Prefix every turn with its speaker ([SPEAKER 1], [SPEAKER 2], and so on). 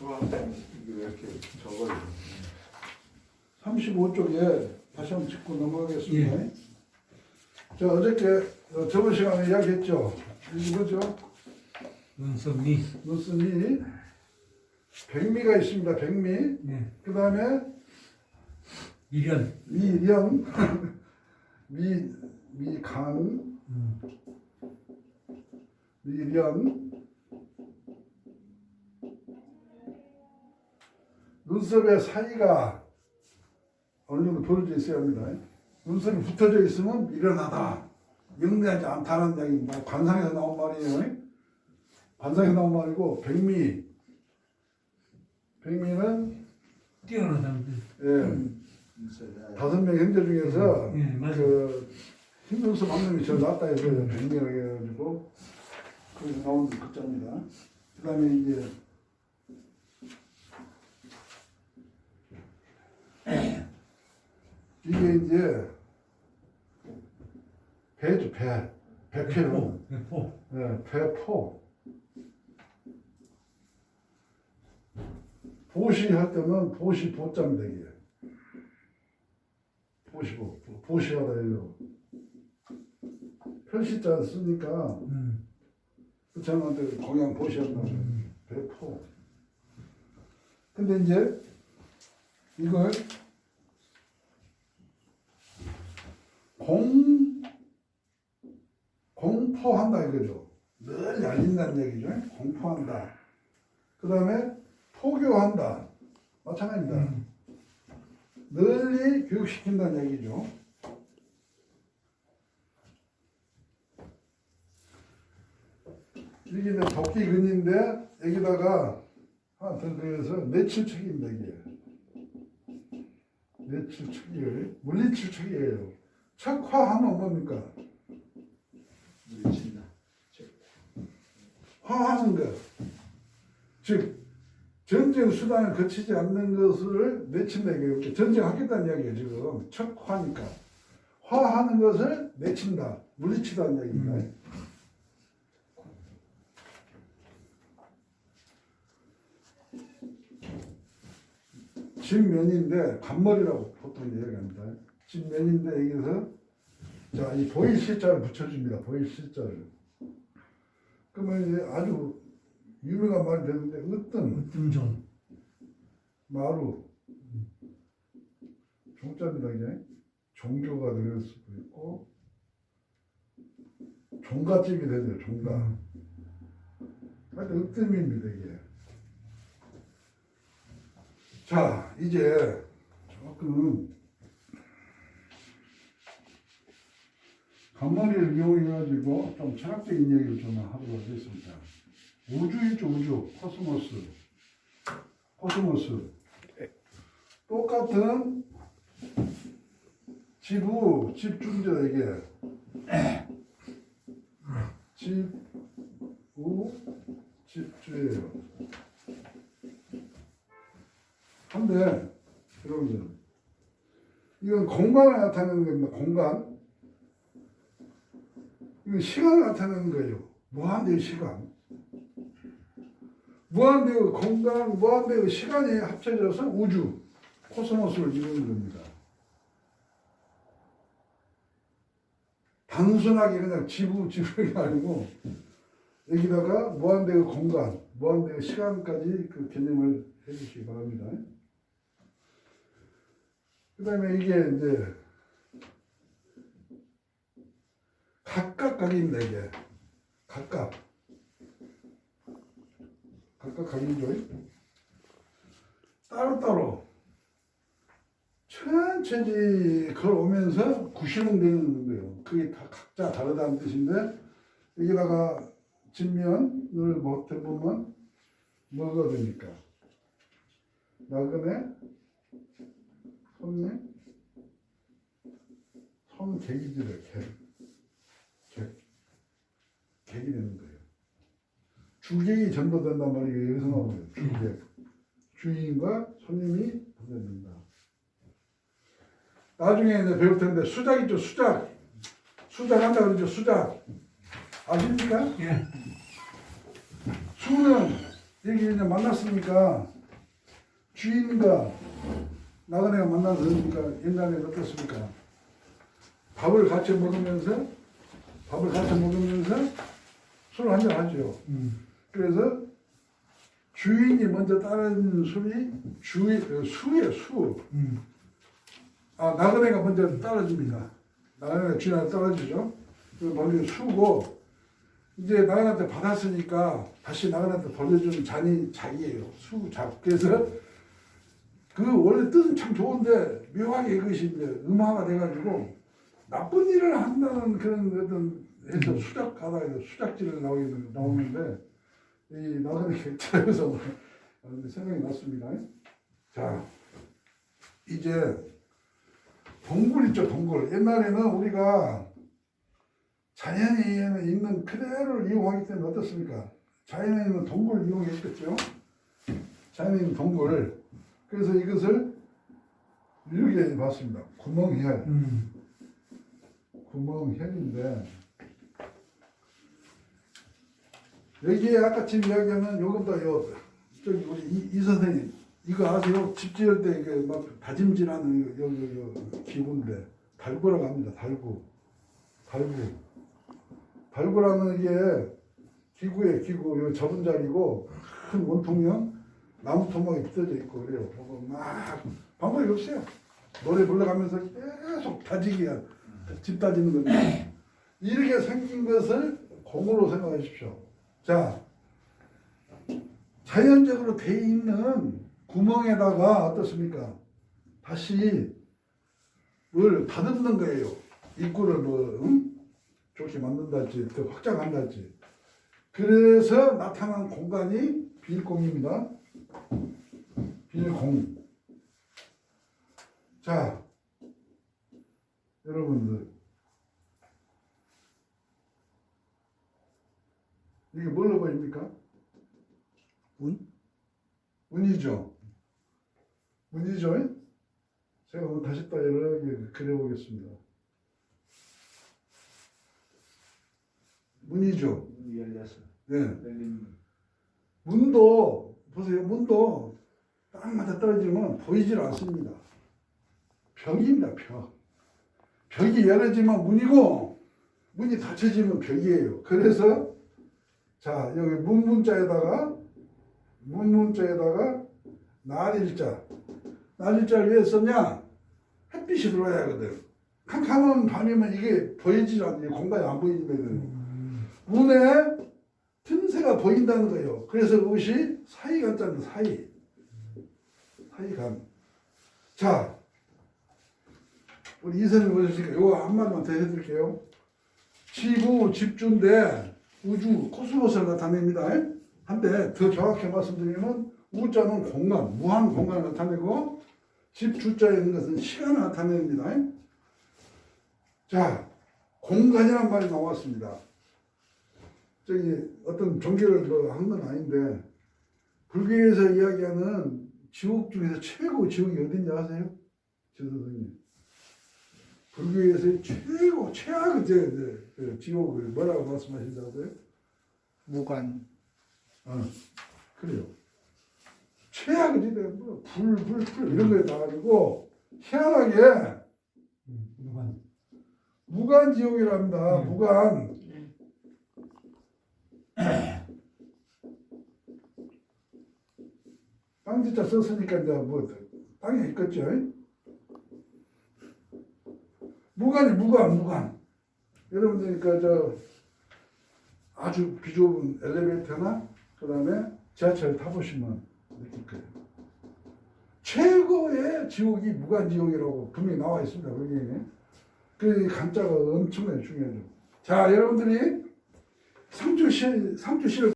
[SPEAKER 1] 수학은 이렇게 적어요.
[SPEAKER 2] 35쪽에 다시 한번 짚고 넘어가겠습니다.
[SPEAKER 3] 예.
[SPEAKER 2] 자, 어저께 어, 저번 시간에 이야기했죠. 이게 뭐죠?
[SPEAKER 3] 눈썹니.
[SPEAKER 2] 눈썹이 백미가 있습니다. 백미.
[SPEAKER 3] 예.
[SPEAKER 2] 그 다음에
[SPEAKER 3] 미련.
[SPEAKER 2] 미령, 미, 미강,
[SPEAKER 3] 음.
[SPEAKER 2] 미련. 눈썹의 사이가 어느 정도 벌어져 있어야 합니다. 눈썹이 붙어져 있으면 미련하다. 영리하지 않다는 이야기입니다. 관상에서 나온 말이에요. 관상에서 나온 말이고, 백미. 백미는,
[SPEAKER 3] 뛰어나다는 뜻.
[SPEAKER 2] 예, 다섯 명 형제 중에서
[SPEAKER 3] 예, 맞아요.
[SPEAKER 2] 그 힘눈썹 한 명이 제일 낫다 해서 백미라고 해가지고 거기서 나온 글자입니다. 그 다음에 이제 이게 이제 배죠 배. 배표는
[SPEAKER 3] 배포.
[SPEAKER 2] 네, 배포. 보시 할 때는 보시 이게. 보시고 보시하다 해요. 표시자 쓰니까?
[SPEAKER 3] 음.
[SPEAKER 2] 부처님한테 공양 보시한다 배포. 근데 이제 이걸 공 공포한다 이거죠 늘 열린다는 얘기죠 공포한다 그 다음에 포교한다 마찬가지입니다
[SPEAKER 3] 음.
[SPEAKER 2] 널리 교육시킨다는 얘기죠. 이게 이제 도끼근인데 여기다가 하나 더 더해서 내칠척입니다 이게. 내칠척이에요. 물리칠척이에요. 척화하면 뭡니까?
[SPEAKER 1] 물리친다.
[SPEAKER 2] 화하는 것. 즉 전쟁 수단을 거치지 않는 것을 내친다 이거예요. 전쟁하겠다는 이야기예요 지금 척화니까 화하는 것을 내친다 물리치다는 이야기입니다.
[SPEAKER 3] 음.
[SPEAKER 2] 진면인데 간머리라고 보통 이야기합니다. 진면인데 여기서 자 이 보일 실자를 붙여줍니다. 보일 실자를. 그러면 이제 아주 유명한 말이 되는데 어떤
[SPEAKER 3] 으뜸종.
[SPEAKER 2] 마루 종자입니다 이게 종교가 들을 수도 있고 종가집이 되죠 종가
[SPEAKER 3] 음.
[SPEAKER 2] 하여튼 으뜸입니다 이게 자 이제 조금 간머리를 이용해 가지고 좀 철학적인 얘기를 좀 하도록 하겠습니다. 우주이죠 우주. 코스모스. 코스모스. 똑같은 지구 집중자 이게 지구 집주예요. 한데 여러분들 이건 공간을 나타내는 겁니다. 공간 시간을 나타내는 거예요. 무한대의 시간. 무한대의 공간, 무한대의 시간이 합쳐져서 우주, 코스모스를 이루는 겁니다. 단순하게 그냥 지구, 지구이 아니고 여기다가 무한대의 공간, 무한대의 시간까지 그 개념을 해주시기 바랍니다. 그 다음에 이게 이제 각각각입니다, 이게. 각각. 각각 각이죠. 따로따로 천천히 걸어오면서 구실응되는 거예요. 그게 다 각자 다르다는 뜻인데 여기다가 진면을 못해 보면 뭐가 됩니까? 나그네 손님 손객이지래 객. 객. 객이 되는 거예요. 주객이 전도된단 말이에요. 여기서 나오는 주객. 주인과 손님이 분배된다. 나중에 이제 배울 텐데 수작 있죠 수작. 수작 한다 그러죠 수작. 아십니까?
[SPEAKER 3] 예.
[SPEAKER 2] 수는 여기 이제 만났으니까 주인과 나그네가 만나서 그러니까 옛날에 어떻습니까? 밥을 같이 먹으면서 밥을 같이 먹으면서 술 한잔 하죠.
[SPEAKER 3] 음.
[SPEAKER 2] 그래서 주인이 먼저 따르는 술이 주의 어, 수예요 수.
[SPEAKER 3] 음.
[SPEAKER 2] 아 나그네가 먼저 따라줍니다. 나그네가 주인한테 따라주죠. 그 먼저 수고 이제 나그네한테 받았으니까 다시 나그네한테 돌려주는 잔이 자기예요. 수 잡. 그래서 그 원래 뜻은 참 좋은데 묘하게 이것이 이제 음화가 돼가지고 나쁜 일을 한다는 그런 어떤 해서 수작 하다 해서 수작질을 나오는 나오는데 이 나그네 객차에서 생각이 났습니다. 자 이제 동굴 있죠 동굴 옛날에는 우리가 자연에 있는 그대로를 이용하기 때문에 어떻습니까? 자연에 있는 동굴을 이용했겠죠. 자연에 있는 동굴 그래서 이것을 이렇게 봤습니다. 구멍혈
[SPEAKER 3] 음.
[SPEAKER 2] 구멍혈인데 여기에 아까 지금 이야기하면 요금도 요 저기 우리 이, 이 선생님 이거 아세요? 집 지을 때 이게 막 다짐질하는 요, 요, 요, 요 기구인데 달구라고 합니다. 달구 달구 달구라는 게 기구에 기구 요 접은 자리고 큰 원통형 나무 토막이 붙어져 있고 그래요. 그거 막 방법이 없어요. 노래 불러가면서 계속 다지기야. 집 다지는 겁니다. 이렇게 생긴 것을 공으로 생각하십시오. 자, 자연적으로 돼 있는 구멍에다가 어떻습니까? 다시 뭘 다듬는 거예요. 입구를 뭐 응? 좋게 만든다지, 더 확장한다지. 그래서 나타난 공간이 빌공입니다. 빌공. 자, 여러분들 이게 뭘로 보입니까?
[SPEAKER 4] 운?
[SPEAKER 2] 운이죠. 운이죠. 제가 오늘 다시 또 여러 개 그려보겠습니다. 문이죠.
[SPEAKER 1] 열렸어.
[SPEAKER 2] 네.
[SPEAKER 1] 열린
[SPEAKER 2] 문도 보세요. 문도 딱 맞아 떨어지면 보이질 않습니다. 벽입니다. 벽. 벽이 열어지면 문이고 문이 닫혀지면 벽이에요. 그래서 자 여기 문문자에다가 문문자에다가 날일자 날일자를 왜 썼냐? 햇빛이 들어와야 하거든. 캄캄한 밤이면 이게 보이지 않는 공간이 안 보이거든. 문에 틈새가 보인다는 거예요. 그래서 그것이 사이간자입니다. 사이. 사이간. 자, 우리 이선을 보셨으니까 이거 한마디만 더 해드릴게요. 지구, 집주인데 우주, 코스모스를 나타냅니다. 한데 더 정확히 말씀드리면 우자는 공간, 무한 공간을 나타내고 집주자에 있는 것은 시간을 나타냅니다. 자, 공간이란 말이 나왔습니다. 저기 어떤 종교를 뭐한 건 아닌데 불교에서 이야기하는 지옥 중에서 최고 지옥이 어딘지 아세요? 저 선생님. 불교에서 최고 최악의 지옥을 뭐라고 말씀하신다고 하세요?
[SPEAKER 4] 무관
[SPEAKER 2] 어, 그래요. 최악의 지대 뭐 불, 불, 불 이런 거에 나가지고 희한하게
[SPEAKER 3] 음. 무관.
[SPEAKER 2] 무간 지옥이랍니다.
[SPEAKER 3] 음.
[SPEAKER 2] 무간. 땅지자 썼으니까 이제 뭐 땅에 있겠죠. 무간이 무간 무간. 여러분들 그저 아주 비좁은 엘리베이터나 그 다음에 지하철 타보시면 느낄 거예요. 최고의 지옥이 무간 지옥이라고 분명히 나와 있습니다. 거기에. 그 간자가 엄청나게 중요하죠. 자, 여러분들이 상주시 상주시를